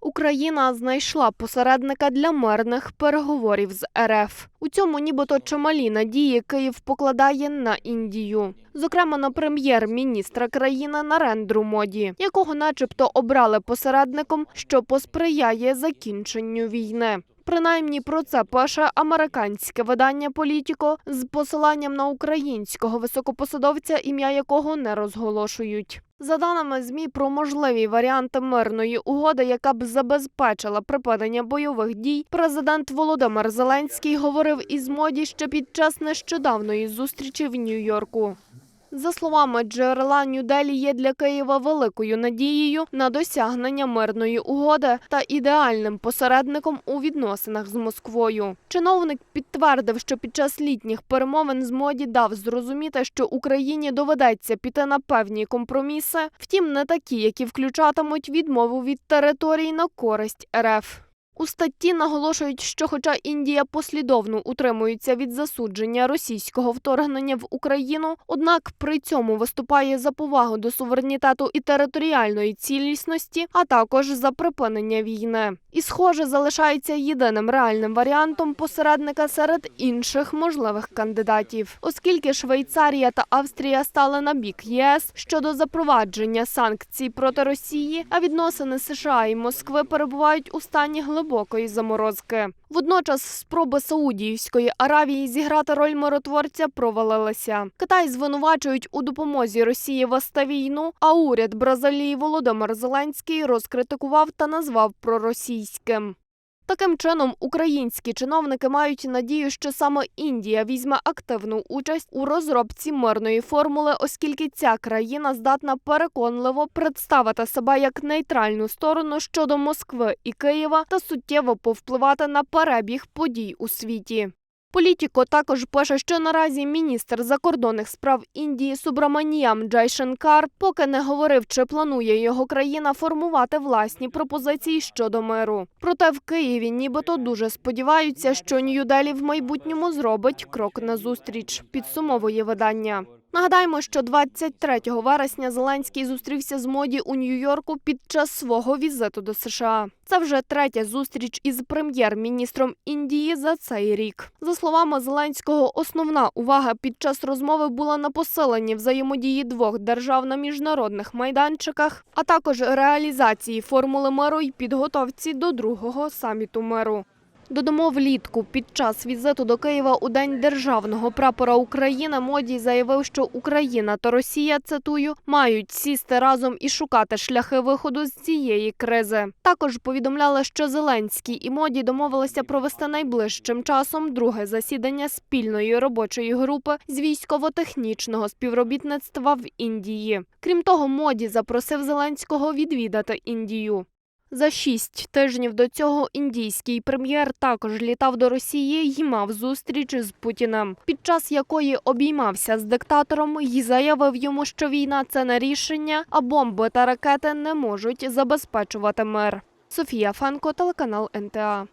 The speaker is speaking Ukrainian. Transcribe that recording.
Україна знайшла посередника для мирних переговорів з РФ. У цьому нібито чималі надії Київ покладає на Індію. Зокрема, на прем'єр-міністра країни Нарендру Моді, якого начебто обрали посередником, що посприяє закінченню війни. Принаймні про це пише американське видання Політіко з посиланням на українського високопосадовця, ім'я якого не розголошують. За даними змі про можливі варіанти мирної угоди, яка б забезпечила припинення бойових дій, президент Володимир Зеленський говорив із моді ще під час нещодавної зустрічі в Нью-Йорку. За словами джерела, Нью-Делі є для Києва великою надією на досягнення мирної угоди та ідеальним посередником у відносинах з Москвою. Чиновник підтвердив, що під час літніх перемовин з моді дав зрозуміти, що Україні доведеться піти на певні компроміси, втім не такі, які включатимуть відмову від територій на користь РФ. У статті наголошують, що, хоча Індія послідовно утримується від засудження російського вторгнення в Україну, однак при цьому виступає за повагу до суверенітету і територіальної цілісності, а також за припинення війни. І, схоже, залишається єдиним реальним варіантом посередника серед інших можливих кандидатів, оскільки Швейцарія та Австрія стали на бік ЄС щодо запровадження санкцій проти Росії, а відносини США і Москви перебувають у стані глибокої заморозки. Водночас спроби Саудівської Аравії зіграти роль миротворця провалилися. Китай звинувачують у допомозі Росії вести війну, а уряд Бразилії Володимир Зеленський розкритикував та назвав проросійським. Таким чином, українські чиновники мають надію, що саме Індія візьме активну участь у розробці мирної формули, оскільки ця країна здатна переконливо представити себе як нейтральну сторону щодо Москви і Києва та суттєво повпливати на перебіг подій у світі. Політіко також пише, що наразі міністр закордонних справ Індії Субраманіям Джайшенкар поки не говорив, чи планує його країна формувати власні пропозиції щодо миру. Проте в Києві нібито дуже сподіваються, що Нью-Делі в майбутньому зробить крок назустріч. Підсумовує видання. Нагадаємо, що 23 вересня Зеленський зустрівся з моді у Нью-Йорку під час свого візиту до США. Це вже третя зустріч із прем'єр-міністром Індії за цей рік. За словами Зеленського, основна увага під час розмови була на посиленні взаємодії двох держав на міжнародних майданчиках, а також реалізації формули миру й підготовці до другого саміту миру. Додамо влітку під час візиту до Києва у день державного прапора України моді заявив, що Україна та Росія цитую мають сісти разом і шукати шляхи виходу з цієї кризи. Також повідомляли, що Зеленський і моді домовилися провести найближчим часом друге засідання спільної робочої групи з військово-технічного співробітництва в Індії. Крім того, моді запросив Зеленського відвідати Індію. За шість тижнів до цього індійський прем'єр також літав до Росії й мав зустріч з Путіним, під час якої обіймався з диктатором і заявив йому, що війна це не рішення, а бомби та ракети не можуть забезпечувати мир. Софія Фенко, телеканал НТА.